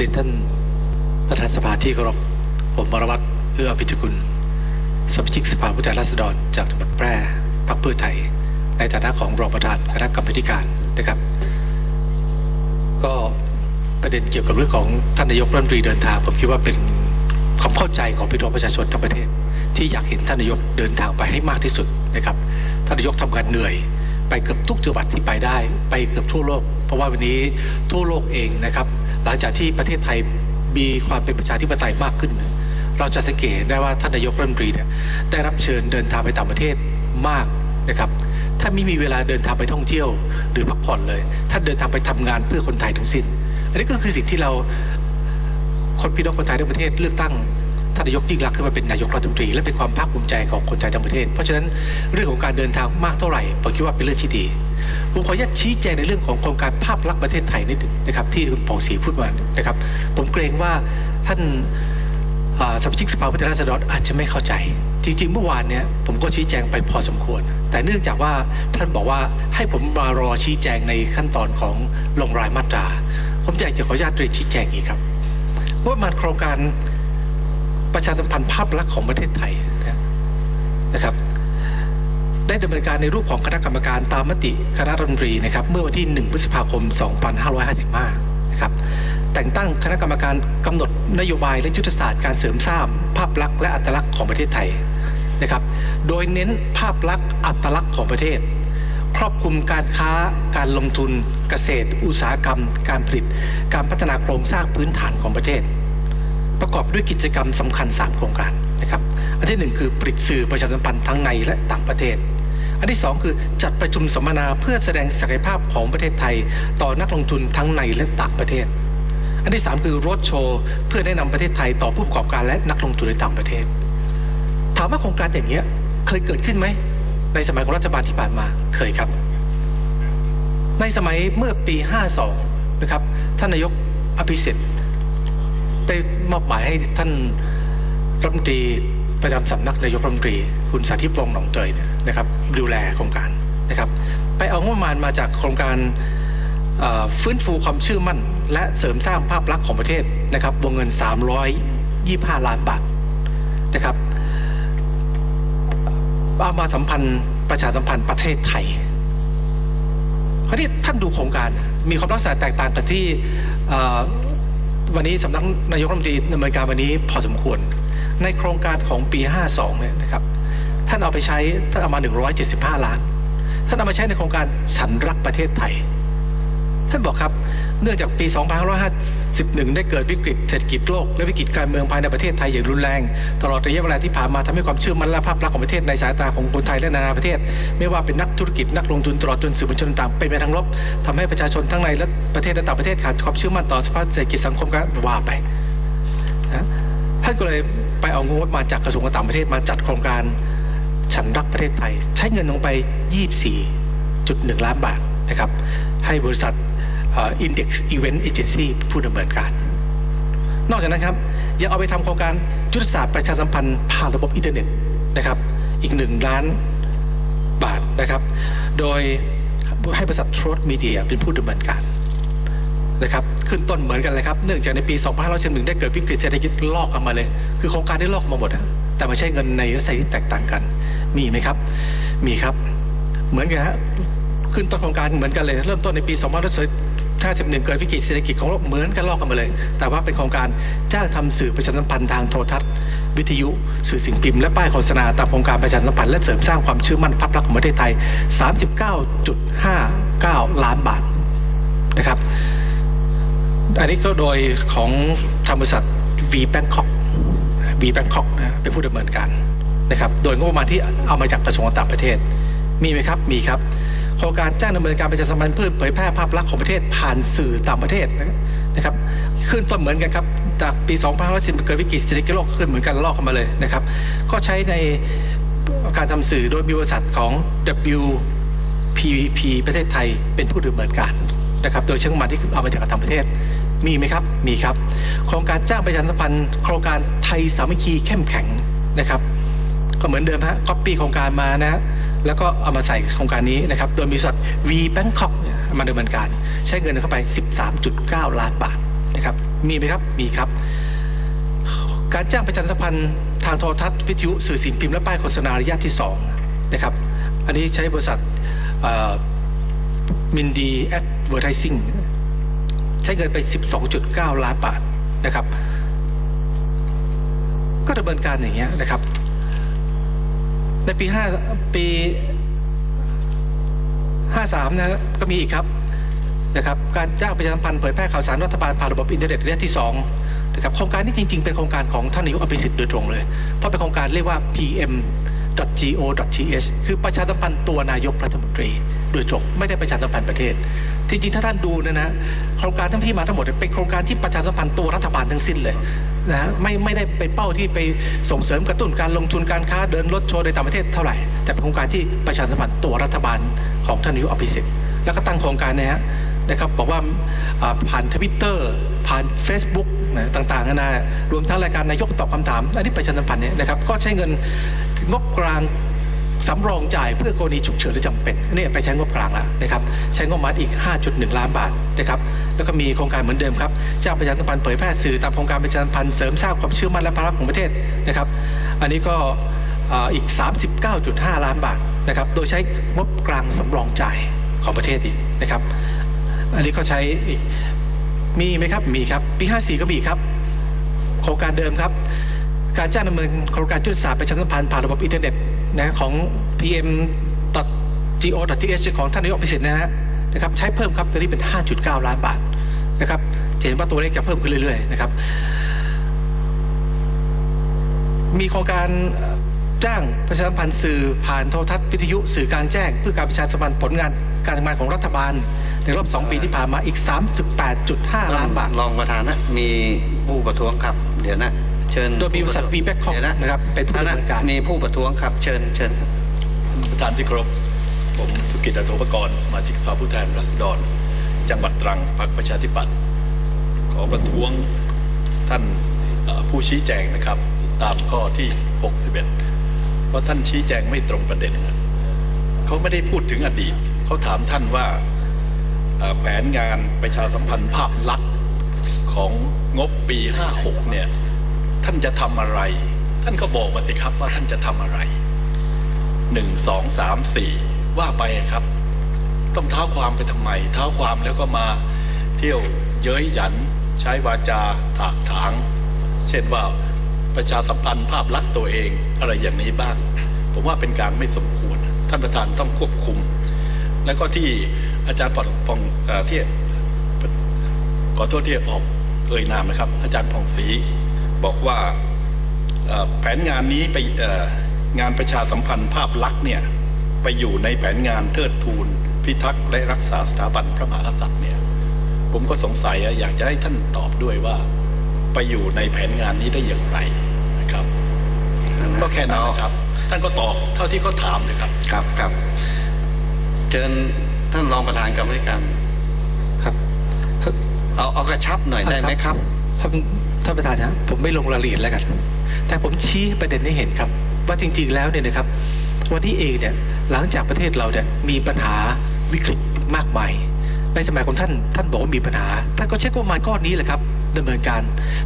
เรียนท่านประธานสภาที่เคารพผมวรวัตรเอื้ออภิชกุลสมาชิกสภาผู้แทนราษฎรจากจังหวัดแพร่พรรคเพื่อไทย ในฐานะของรองประธานคณะกรรมาธิการนะครับ ก็ประเด็นเกี่ยวกับเรื่องของท่านนายกรัฐมนตรีเดินทาง ผมคิดว่าเป็นความเข้าใจของพี่น้องประชาชนทั้งประเทศ ที่อยากเห็นท่านนายกเดินทางไปให้มากที่สุดนะครับท่านนายกทำงานเหนื่อย ไปเกือบทุกจังหวัดที่ไปได้ ไปเกือบทั่วโลก เพราะว่าวันนี้ทั่วโลกเองนะครับ หลังจากที่ประเทศไทยมีความเป็นประชาธิปไตยมากขึ้น เราจะสังเกตได้ว่าท่านนายกรัฐมนตรีเนี่ยได้รับเชิญเดินทางไปต่างประเทศมากนะครับถ้าไม่มีเวลาเดินทางไปท่องเที่ยว หรือพักผ่อนเลยท่านเดินทางไปทำงานเพื่อคนไทยทั้งสิ้น อันนี้ก็คือสิ่งที่เราคนพี่น้องคนไทยทั้งประเทศเลือกตั้งท่านนายกยิ่งรักขึ้นมาเป็นนายกรัฐมนตรี และเป็นความภาคภูมิใจของคนไทยทั้งประเทศ เพราะฉะนั้นเรื่องของการเดินทางมากเท่าไหร่ผมคิดว่าเป็นเรื่องที่ดี ผมขออนุญาตชี้แจงในเรื่องของโครงการภาพลักษณ์ประเทศไทยนิดนึงนะครับ ที่คุณปองศรีพูดมานะครับ ผมเกรงว่าท่านสมาชิกสภาผู้แทนราษฎรอาจจะไม่เข้าใจ จริงๆ เมื่อวานเนี่ยผมก็ชี้แจงไปพอสมควร แต่เนื่องจากว่าท่านบอกว่าให้ผมมารอชี้แจงในขั้นตอนของลงรายมาตรา ผมอยากจะขออนุญาตเรียนชี้แจงอีกครับว่ามันโครงการประชาสัมพันธ์ภาพลักษณ์ของประเทศไทยนะครับ ได้ดำเนินการในรูปของคณะกรรมการตามมติคณะรัฐมนตรีนะครับเมื่อวันที่ 1 พฤษภาคม 2555 นะครับแต่งตั้งคณะกรรมการกำหนดนโยบายและยุทธศาสตร์การเสริมสร้างภาพลักษณ์และอัตลักษณ์ของประเทศไทยนะครับโดยเน้นภาพลักษณ์อัตลักษณ์ของประเทศ ครอบคลุมการค้าการลงทุนเกษตร อุตสาหกรรม การผลิต การพัฒนาโครงสร้างพื้นฐานของประเทศ ประกอบด้วยกิจกรรมสำคัญ 3 โครงการนะครับอันที่ 1 คือผลิตสื่อประชาสัมพันธ์ทั้งในและต่างประเทศ อันที่ 2 คือจัดประชุมสัมมนาเพื่อแสดงศักยภาพของประเทศไทย ต่อนักลงทุนทั้งในและต่างประเทศ อันที่ 3 คือรถโชว์เพื่อแนะนำประเทศไทยต่อผู้ประกอบการและนักลงทุนในต่างประเทศ ถามว่าโครงการอย่างเนี้ยเคยเกิดขึ้นไหมในสมัยของรัฐบาลที่ผ่านมาเคยครับ ในสมัยเมื่อปี 52 นะครับ ท่านนายกอภิสิทธิ์ได้มอบหมายให้ท่านรัฐมนตรีประจำสำนักนายกรัฐมนตรี คุณสาธิตวงศ์หนองเตยเนี่ย นะครับดูแลโครงการนะครับ ไปเอางบประมาณมาจากโครงการฟื้นฟูความเชื่อมั่น และเสริมสร้างภาพลักษณ์ของประเทศนะครับ วงเงิน 325 ล้านบาทนะครับเอามาสัมพันธ์ประชาสัมพันธ์ประเทศไทยคราวนี้ท่านดูโครงการมีความลักษณะแตกต่างกับที่วันนี้สำนักนายกรัฐมนตรีดำเนินการวันนี้พอสมควร ในโครงการของปี 52เนี่ยนะครับ ท่านเอาไปใช้ท่านเอามา 175 ล้าน ท่านเอามาใช้ในโครงการฉันรักประเทศไทย ท่านบอกครับ เนื่องจากปี 2551 ได้เกิดวิกฤตเศรษฐกิจโลก และวิกฤตการเมืองภายในประเทศไทยอย่างรุนแรง ตลอดระยะเวลาที่ผ่านมาทำให้ความเชื่อมั่นและภาพลักษณ์ของประเทศในสายตาของคนไทยและนานาประเทศ ไม่ว่าเป็นนักธุรกิจนักลงทุนตลอดจนสื่อมวลชนต่างเป็นไปทางลบทำให้ประชาชนทั้งในและประเทศและต่างประเทศขาดความเชื่อมั่นต่อสภาพเศรษฐกิจสังคมก็ว่าไปนะท่านก็เลยไปเอางบมาจากกระทรวงการต่างประเทศมาจัดโครงการ ฉันรักประเทศไทย ใช้เงินลงไป 24.1 ล้านบาทนะครับ ให้บริษัทอินเด็กซ์อีเวนต์เอเจนซี่ผู้ดำเนินการ นอกจากนั้นครับ ยังเอาไปทำโครงการยุทธศาสตร์ประชาสัมพันธ์ผ่านระบบอินเทอร์เน็ตนะครับ อีกหนึ่งล้านบาทนะครับ โดยให้บริษัททรอตมีเดียเป็นผู้ดำเนินการนะครับขึ้นต้นเหมือนกันเลยครับ เนื่องจากในปี 2561ได้เกิดวิกฤตเศรษฐกิจลอกออกมาเลย คือโครงการได้ลอกมาหมดอะแต่มาใช้เงินในลักษณะที่แตกต่างกัน มีไหมครับ มีครับ เหมือนกันฮะขึ้นต้นโครงการเหมือนกันเลย เริ่มต้นในปี2551เกิดวิกฤตเศรษฐกิจของโลกเหมือนกันลอกกันมาเลย แต่ว่าเป็นโครงการจ้างทำสื่อประชาสัมพันธ์ทางโทรทัศน์ วิทยุ สื่อสิ่งพิมพ์และป้ายโฆษณาตามโครงการประชาสัมพันธ์และเสริมสร้างความเชื่อมั่นภาพลักษณ์ของประเทศไทย 39.59 ล้านบาทนะครับ อันนี้ก็โดยของทางบริษัท V Bangkok V Bangkok นะเป็นผู้ดำเนินการ นะครับโดยงบประมาณที่เอามาจากกระทรวงต่างประเทศ มีไหมครับมีครับโครงการจ้างดำเนินการประชาสัมพันธ์เพื่อเผยแพร่ภาพลักษณ์ของประเทศผ่านสื่อต่างประเทศนะครับขึ้นต้นเหมือนกันครับจากปี2510เกิดวิกฤตเศรษฐกิจโลกขึ้นเหมือนกันลอกกันมาเลยนะครับก็ใช้ในการทำสื่อโดยมีบริษัทของ WPP ประเทศไทยเป็นผู้ดำเนินการนะครับโดยใช้งบประมาณที่เอามาจากต่างประเทศมีไหมครับ มีครับ โครงการจ้างประชาสัมพันธ์ โครงการไทยสามัคคีเข้มแข็งนะครับ ก็เหมือนเดิมฮะก๊อปปี้โครงการมานะฮะแล้วก็เอามาใส่โครงการนี้นะครับ โดยมีบริษัท V Bangkok มาดำเนินการ ใช้เงินเข้าไป 13.9 ล้านบาทนะครับ มีไหมครับ มีครับ การจ้างประชาสัมพันธ์ทางโทรทัศน์วิทยุสื่อสิ่งพิมพ์และป้ายโฆษณาระยะที่2นะครับ อันนี้ใช้บริษัทมินดีแอดเวอร์ทิซิ่งใช้เงินไป 12.9 ล้านบาทนะครับ ก็ดำเนินการอย่างเงี้ยนะครับ ในปี5ปี53นะก็มีอีกครับนะครับการจ้างประชาสัมพันธ์เผยแพร่ข่าวสารรัฐบาลผ่านระบบอินเทอร์เน็ตระยะที่2นะครับโครงการนี้จริง ๆ เป็นโครงการของท่านนายกอภิสิทธิ์โดยตรงเลย เพราะเป็นโครงการเรียกว่า pm.go.th คือประชาสัมพันธ์ตัวนายกรัฐมนตรี โดยตรงไม่ได้ประชาสัมพันธ์ประเทศ จริงๆ ถ้าท่านดูนยนะโครงการทั้งที่มาทั้งหมดเป็นโครงการที่ประชาสัมพันธ์ตัวรัฐบาลทั้งสิ้นเลย นะฮะไม่ไม่ได้ไปเป้าที่ไปส่งเสริมกระตุ้นการลงทุนการค้าเดินรถโชว์ในต่างประเทศเท่าไหร่ แต่เป็นโครงการที่ประชาสัมพันธ์ตัวรัฐบาลของท่านนายกอภิสิทธิ์แล้วก็ตั้งโครงการเนี้ยนะครับบอกว่าอ่าผ่านทวิตเตอร์ผ่าน Facebook นะต่างๆนานารวมทั้งรายการนายกตอบคำถาม อันนี้ประชาสัมพันธ์เนี่ยนะครับก็ใช้เงินงบกลาง สำรองจ่ายเพื่อกรณีฉุกเฉินหรือจำเป็นเนี่ยไปใช้งบกลางแล้วนะครับใช้งบมาณอีก 5.1 ล้านบาทนะครับแล้วก็มีโครงการเหมือนเดิมครับเจ้าประชาสัมพันธ์เผยแพร่สื่อตามโครงการประชาสัมพันธ์เสริมสร้างความเชื่อมั่นและภาพลักษณ์ของประเทศนะครับ อันนี้ก็อีก 39.5 ล้านบาทนะครับโดยใช้งบกลางสำรองจ่ายของประเทศอีกนะครับอันนี้ก็ใช้อีกมีไหมครับมีครับปี 54 ก็มีครับ โครงการเดิมครับ การจ้างดำเนินโครงการยุทธศาสตร์ประชาสัมพันธ์ผ่านระบบอินเทอร์เน็ต นะของ pm.go.th ของท่านนายกพิสิทธิ์นะฮะนะครับใช้เพิ่มครับตอนนี้เป็น 5.9 ล้านบาทนะครับจะเห็นว่าตัวเลขจะเพิ่มขึ้นเรื่อยๆนะครับมีโครงการจ้างประชาสัมพันธ์สื่อผ่านโทรทัศน์วิทยุสื่อกลางแจ้ง เพื่อการประชาสัมพันธ์ผลงานการทำงานของรัฐบาล ในรอบ 2 ปีที่ผ่านมาอีก 3.8.5 ล้านบาทรองประธานนะมีผู้ประท้วงครับ เดี๋ยวนะ เชิญโดยมีบริษัทผู้ประท้วง VBack ดี๋ยวนะครับเป็นผู้ดำเนินการมีผู้ประท้วงครับ เชิญเชิญครับประธานที่เคารพผมสุกิตอัตโทปกรณ์สมาชิกสภาผู้แทนราษฎร จังหวัดตรังพรรคประชาธิปัตย์ขอประท้วงท่านเอ่อผู้ชี้แจงนะครับ ตามข้อที่ 61เพราะท่านชี้แจงไม่ตรงประเด็นนะเขาไม่ได้พูดถึงอดีต เขาถามท่านว่าเอ่อแผนงานประชาสัมพันธ์ภาพลักษณ์ของงบปี 56 เนี่ย ท่านจะทำอะไร ท่านก็บอกมาสิครับว่าท่านจะทำอะไรหนึ่งสองสามสี่ว่าไปครับ ต้องเท้าความไปทำไม เท้าความแล้วก็มาเที่ยวเย้ยหยัน ใช้วาจาถากถาง เช่นว่าประชาสัมพันธ์ภาพลักษณ์ตัวเองอะไรอย่างนี้บ้าง ผมว่าเป็นการไม่สมควร ท่านประธานต้องควบคุม แล้วก็ที่อาจารย์ปอดพองเอ่อที่ขอโทษที่ออกเอ่ยนามนะครับ อาจารย์พองศรี บอกว่าเอ่อแผนงานนี้ไปเอ่องานประชาสัมพันธ์ภาพลักษณ์เนี่ยไปอยู่ในแผนงานเทิดทูน พิทักษ์และรักษาสถาบันพระมหากษัตริย์เนี่ยผมก็สงสัยอะอยากจะให้ท่านตอบด้วยว่า ไปอยู่ในแผนงานนี้ได้อย่างไรนะครับ ก็แค่นั้นนะครับ ท่านก็ตอบเท่าที่เขาถามเลยครับครับครับเชิญท่านรองประธานกรรมธิการครับ เอาเอากระชับหน่อยได้ไหมครับ ท่านประธานนะผมไม่ลงรายละเอียดแล้วกัน แต่ผมชี้ประเด็นให้เห็นครับ ว่าจริง ๆ แล้วเนี่ยนะครับ วันนี้เองเนี่ยหลังจากประเทศเราเนี่ยมีปัญหาวิกฤตมากมายในสมัยของท่านท่านบอกว่ามีปัญหา ท่านก็ใช้งบประมาณก้อนนี้แหละครับดำเนินการ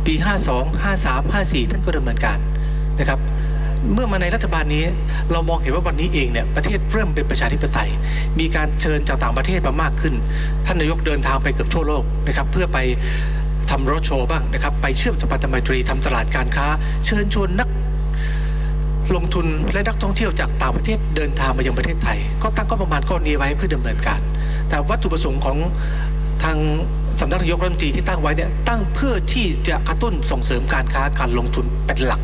ปี 52 53 54 ท่านก็ดำเนินการนะครับเมื่อมาในรัฐบาลนี้เรามองเห็นว่าวันนี้เองเนี่ยประเทศเริ่มเป็นประชาธิปไตย มีการเชิญจากต่างประเทศมามากขึ้น ท่านนายกเดินทางไปเกือบทั่วโลกนะครับเพื่อไป ทำรถโชว์บ้างนะครับ ไปเชื่อมสัมพันธไมตรีทำตลาดการค้า เชิญชวนนักลงทุนและนักท่องเที่ยวจากต่างประเทศเดินทางมายังประเทศไทย ก็ตั้งก็ประมาณก้อนนี้ไว้เพื่อดำเนินการ แต่วัตถุประสงค์ของทางสำนักนายกรัฐมนตรีที่ตั้งไว้เนี่ยตั้งเพื่อที่จะกระตุ้นส่งเสริมการค้าการลงทุนเป็นหลัก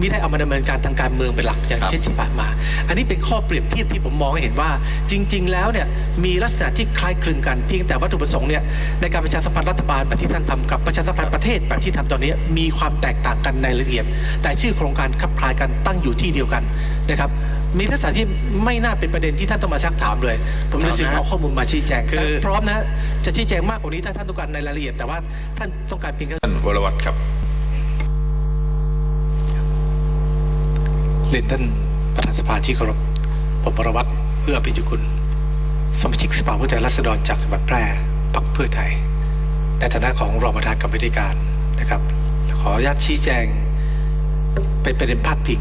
มิได้เอามาดำเนินการทางการเมืองเป็นหลักอย่างครับเช่นที่ผ่านมา อันนี้เป็นข้อเปรียบเทียบที่ผมมองให้เห็นว่า จริง ๆ แล้วเนี่ยมีลักษณะที่คล้ายคลึงกันเพียงแต่วัตถุประสงค์เนี่ยในการประชาสัมพันธ์รัฐบาลแบบที่ท่านทำกับประชาสัมพันธ์ประเทศแบบที่ทำตอนนี้มีความแตกต่างกันในรายละเอียด แต่ชื่อโครงการคลับคล้ายกันตั้งอยู่ที่เดียวกันนะครับมีลักษณะที่ไม่น่าเป็นประเด็นที่ท่านต้องมาซักถามเลย ผมเลยจึงเอาข้อมูลมาชี้แจงคือแต่พร้อมนะจะชี้แจงมากกว่านี้ถ้าท่านต้องการในรายละเอียด แต่ว่าท่านต้องการเพียงแค่ท่านวรวัตรครับ เรียนท่านประธานสภาที่เคารพผมบรวัตรเอื้อพิจุกุล สมาชิกสภาผู้แทนราษฎรจากจังหวัดแพร่พรรคเพื่อไทย ในฐานะของรองประธานกรรมธิการนะครับ ขออนุญาตชี้แจง เป็นประเด็นพาดพิง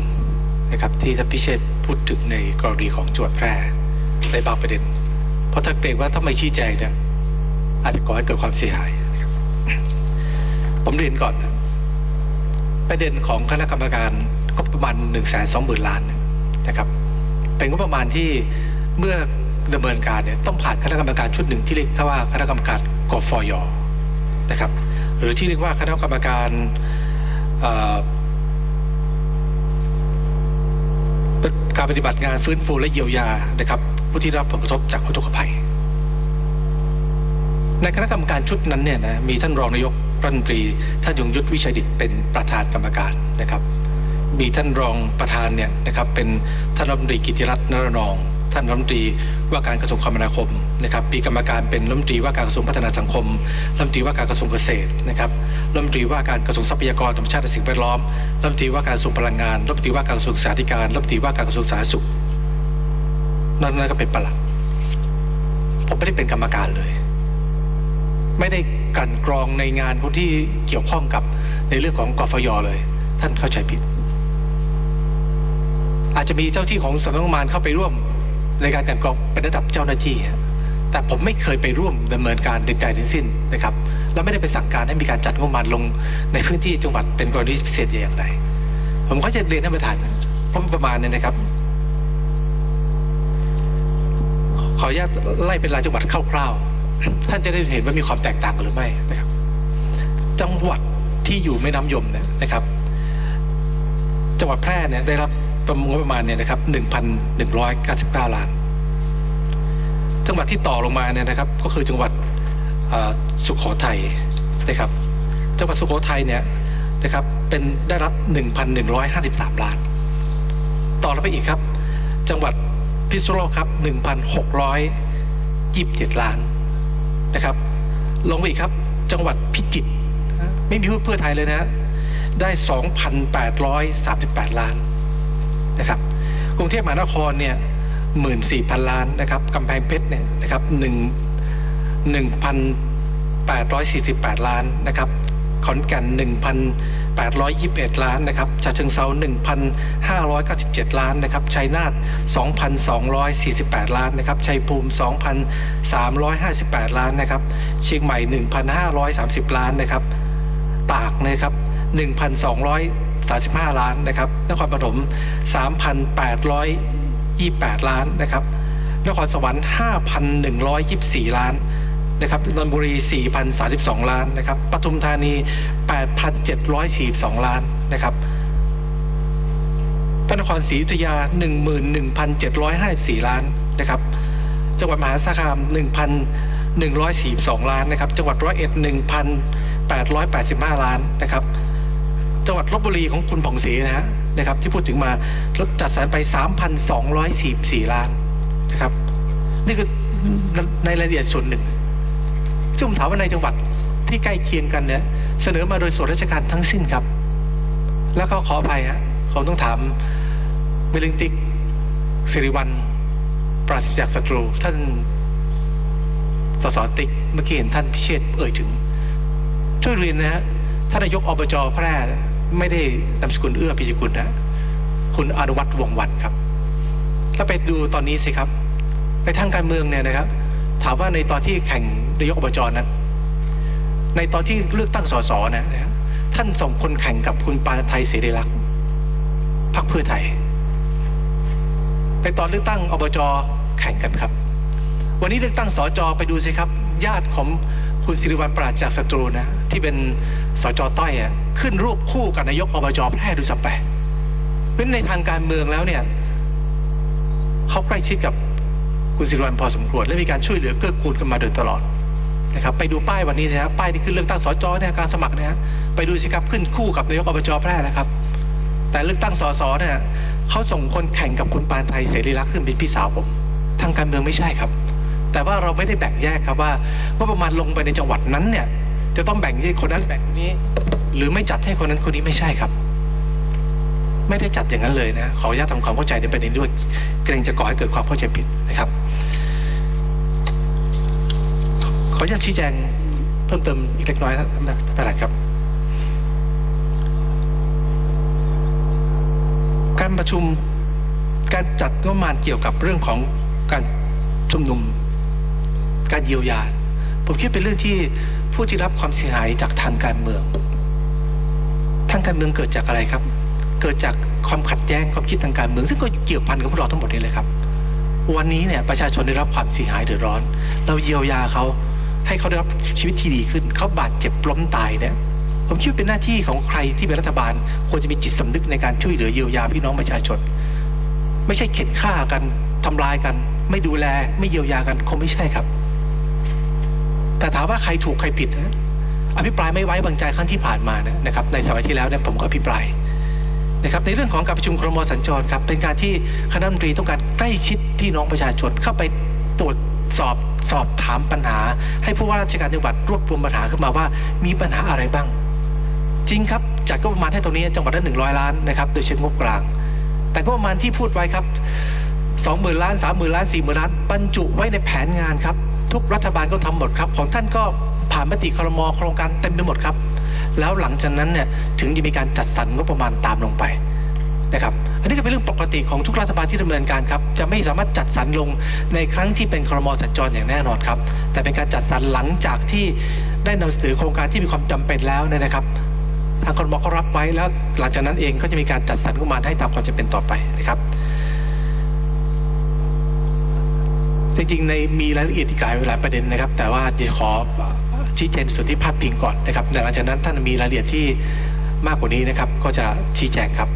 นะครับที่ท่านพิเชษพูดถึงในกรณีของจังหวัดแพร่ในบางประเด็น เพราะถ้าเกรงว่าถ้าไม่ชี้แจงเนี่ยอาจจะก่อให้เกิดความเสียหายผมเรียนก่อนนะประเด็นของคณะกรรมการ ก็ประมาณ1นึ่งแสนสองหมื่นล้านนะครับเป็นงบประมาณที่เมื่อดำเนินการเนี่ยต้องผ่านคณะกรรมการชุดหนึ่งที่เรียกว่าคณะกรรมการกฟยนะครับหรือที่เรียกว่าคณะกรรมการการปฏิบัติงานฟื้นฟูและเยียวยานะครับผู้ที่รับผลกระทบจากอุทกภัย ในคณะกรรมการชุดนั้นเนี่ยนะมีท่านรองนายกรัฐมนตรีท่านยงยุทธวิชัยดิตเป็นประธานกรรมการนะครับ มีท่านรองประธานเนี่ยนะครับเป็นท่านรัฐมนตรีกิติรัตน์นรนอง ท่านรัฐมนตรีว่าการกระทรวงคมนาคมนะครับมีกรรมการเป็นรัฐมนตรีว่าการกระทรวงพัฒนาสังคมรัฐมนตรีว่าการกระทรวงเกษตรนะครับรัฐมนตรีว่าการกระทรวงทรัพยากรธรรมชาติและสิ่งแวดล้อมรัฐมนตรีว่าการกระทรวงพลังงานรัฐมนตรีว่าการกระทรวงสาธารณสุขรัฐมนตรีว่าการกระทรวงสาธารณสุขนั่นนั่นก็เป็นประหลัดผมไม่ได้เป็นกรรมการเลย ไม่ได้กลั่นกรองในงานคนที่เกี่ยวข้องกับในเรื่องของกฟยเลย ท่านเข้าใจผิด อาจจะมีเจ้าที่ของสำนักงบประมาณเข้าไปร่วมในการกันกรองเป็นระดับเจ้าหน้าที่ แต่ผมไม่เคยไปร่วมดำเนินการใดๆทั้งสิ้นนะครับ และไม่ได้ไปสั่งการให้มีการจัดงบประมาณลงในพื้นที่จังหวัดเป็นกรณีพิเศษอย่างไร ผมก็จะเรียนท่านประธานนะเพราะประมาณนี่ยนะครับ ขออนุญาตไล่เป็นรายจังหวัดคร่าวๆ ท่านจะได้เห็นว่ามีความแตกต่างกันหรือไม่นะครับ จังหวัดที่อยู่แม่น้ำยมเนี่ยนะครับ จังหวัดแพร่เนี่ยได้รับ ประงประมาณเนี่ยนะครับ1,199 ล้าน จังหวัดที่ต่อลงมาเนี่ยนะครับ ก็คือจังหวัดสุโขทัยนะครับ จังหวัดสุโขทัยเนี่ยนะครับเป็นได้รับ 1,153 ล้าน ต่อล้วไปอีกครับ จังหวัดพิษณุโลกครับ 1,627 ล้านนะครับ ลงไปอีกครับ จังหวัดพิจิตรไม่มีเพื่อไทยเลยนะฮะได้ 2,838 ล้านะครับกรุงเทพมหานครเนี่ยหมื่นสี่พันล้านนะครับกำแพงเพชรเนี่ยนะครับหนึ่งหนึ่งพันแปดร้อยสี่สิบแปดล้านนะครับขอนแก่นหนึ่งพันแปดร้อยยี่สิบเอ็ดล้านนะครับฉะเชิงเซาหนึ่งพันห้าร้อยเก้าสิบเจ็ดล้านนะครับชัยนาทสองพันสองร้อยสี่สิบแปดล้านนะครับชัยภูมิสองพันสามร้อยห้าสิบแปดล้านนะครับเชียงใหม่หนึ่งพันห้าร้อยสามสิบล้านนะครับตากนะครับหนึ่งพันสองร้อย 35 ล้านนะครับ นครปฐม 3,828 ล้านนะครับ นครสวรรค์ 5,124 ล้านนะครับนนทบุรี 4,032 ล้านนะครับ ปทุมธานี 8,742 ล้านนะครับ พระนครศรีอยุธยา 11,754 ล้านนะครับ จังหวัดมหาสารคาม 1,142 ล้านนะครับ จังหวัดร้อยเอ็ด 1,885 ล้านนะครับ จังหวัดลบบุรีของคุณผ่องศรีนะฮะนะครับ ที่พูดถึงมาจัดสรรไป 3,244 ล้านนะครับ นี่คือในรายละเอียดส่วนหนึ่งซึ่งผมถามว่าในจังหวัดที่ใกล้เคียงกันเนี่ยเสนอมาโดยส่วนราชการทั้งสิ้นครับ แล้วก็ขออภัยฮะผมต้องถามมิลิงติกสิริวัลปราศจากศัตรู ท่านสสติ๊กเมื่อกี้เห็นท่านพิเชษฐ์เอ่ยถึง ช่วยเรียนนะฮะท่านนายกอบจแพร่ ไม่ได้นามสกุลเอื้อพิจิกุลนะคุณอนุวัตรวงวันครับ แล้วไปดูตอนนี้สิครับไปทางการเมืองเนี่ยนะครับ ถามว่าในตอนที่แข่งนายกอบจนั้น ในตอนที่เลือกตั้งสสนะนะท่านส่งคนแข่งกับคุณปานไทยเสรีรักษ์พรรคเพื่อไทย ในตอนเลือกตั้งอบจแข่งกันครับ วันนี้เลือกตั้งสอจไปดูสิครับ ญาติของ คุณสิริวัลปราศจากศัตรูนะ ที่เป็นสจต้อยอะขึ้นรูปคู่กับนายกอบจแพร่ดูสัมไปเพราะฉะนั้นในทางการเมืองแล้วเนี่ยเขาใกล้ชิดกับคุณสิริวัลพอสมควรและมีการช่วยเหลือเกื้อกูลกันมาโดยตลอดนะครับไปดูป้ายวันนี้นะป้ายที่ขึ้นเลือกตั้งสจเนี่ยการสมัครเนี่ยฮะไปดูสิครับขึ้นคู่กับนายกอบจแพร่นะครับ แต่เลือกตั้งสสเนี่ยเขาส่งคนแข่งกับคุณปานไทยเสรีรักษ์ขึ้นเป็นพี่สาวผม ทางการเมืองไม่ใช่ครับ แต่ว่าเราไม่ได้แบ่งแยกครับว่าว่าประมาณลงไปในจังหวัดนั้นเนี่ย จะต้องแบ่งแยกคนนั้นแบ่งคนนี้ หรือไม่จัดให้คนนั้นคนนี้ไม่ใช่ครับ ไม่ได้จัดอย่างนั้นเลยนะขออนุญาตทำความเข้าใจในประเด็นด้วย เกรงจะก่อให้เกิดความเข้าใจผิดนะครับขออนุญาตชี้แจงเพิ่มเติมอีกเล็กน้อยท่านประธครับการประชุมการจัดงบประมาณเกี่ยวกับเรื่องของการชุมนุม การเยียวยา ผมคิดเป็นเรื่องที่ผู้ที่รับความเสียหายจากทางการเมือง ทางการเมืองเกิดจากอะไรครับ เกิดจากความขัดแย้งความคิดทางการเมือง ซึ่งก็เกี่ยวพันกับพวกเราทั้งหมดนี่เลยครับ วันนี้เนี่ยประชาชนได้รับความเสียหายเดือดร้อน เราเยียวยาเขาให้เขาได้รับชีวิตที่ดีขึ้น เขาบาดเจ็บล้มตายเนี่ยผมคิดว่าเป็นหน้าที่ของใครที่เป็นรัฐบาล ควรจะมีจิตสำนึกในการช่วยเหลือเยียวยาพี่น้องประชาชน ไม่ใช่เข็นฆ่ากันทำลายกัน ไม่ดูแลไม่เยียวยากันคงไม่ใช่ครับ แต่ถามว่าใครถูกใครผิดนะอภิปรายไม่ไว้วางใจครั้งที่ผ่านมานะนะครับ ในสมัยที่แล้วเนี่ยผมก็อภิปรายนะครับในเรื่องของการประชุมครมสัญจรครับเป็นการที่คณะรัฐมนตรีต้องการใกล้ชิดพี่น้องประชาชนเข้าไปตรวจสอบสอบถามปัญหา ให้ผู้ว่าราชการจังหวัดรวบรวมปัญหาขึ้นมาว่ามีปัญหาอะไรบ้าง จริงครับจัดก็ประมาณให้ตรงนี้จังหวัดละหนึ่งร้อยล้านนะครับโดยเชิงงบกลาง แต่ก็ประมาณที่พูดไว้ครับสองหมื่นล้านสามหมื่นล้านสี่หมื่นล้านบรรจุไว้ในแผนงานครับ ทุกรัฐบาลก็ทำหมดครับ ของท่านก็ผ่านมติครมโครงการเต็มไปหมดครับ แล้วหลังจากนั้นเนี่ยถึงจะมีการจัดสรรงบประมาณตามลงไปนะครับอันนี้ก็เป็นเรื่องปกติของทุกรัฐบาลที่ดำเนินการครับ จะไม่สามารถจัดสรรลงในครั้งที่เป็นครมสัญจรอย่างแน่นอนครับ แต่เป็นการจัดสรรหลังจากที่ได้นำเสนอโครงการที่มีความจำเป็นแล้วเนี่ยนะครับ ทางครมก็รับไว้แล้วหลังจากนั้นเองก็จะมีการจัดสรรงบประมาณให้ตามความจำเป็นต่อไปนะครับ จริงๆในมีรายละเอียดอีกหลายหลายประเด็นนะครับ แต่ว่าจะขอชี้แจงส่วนที่พาดพิงก่อนนะครับแต่หลังจากนั้นท่านมีรายละเอียดที่มากกว่านี้นะครับ ก็จะชี้แจงครับ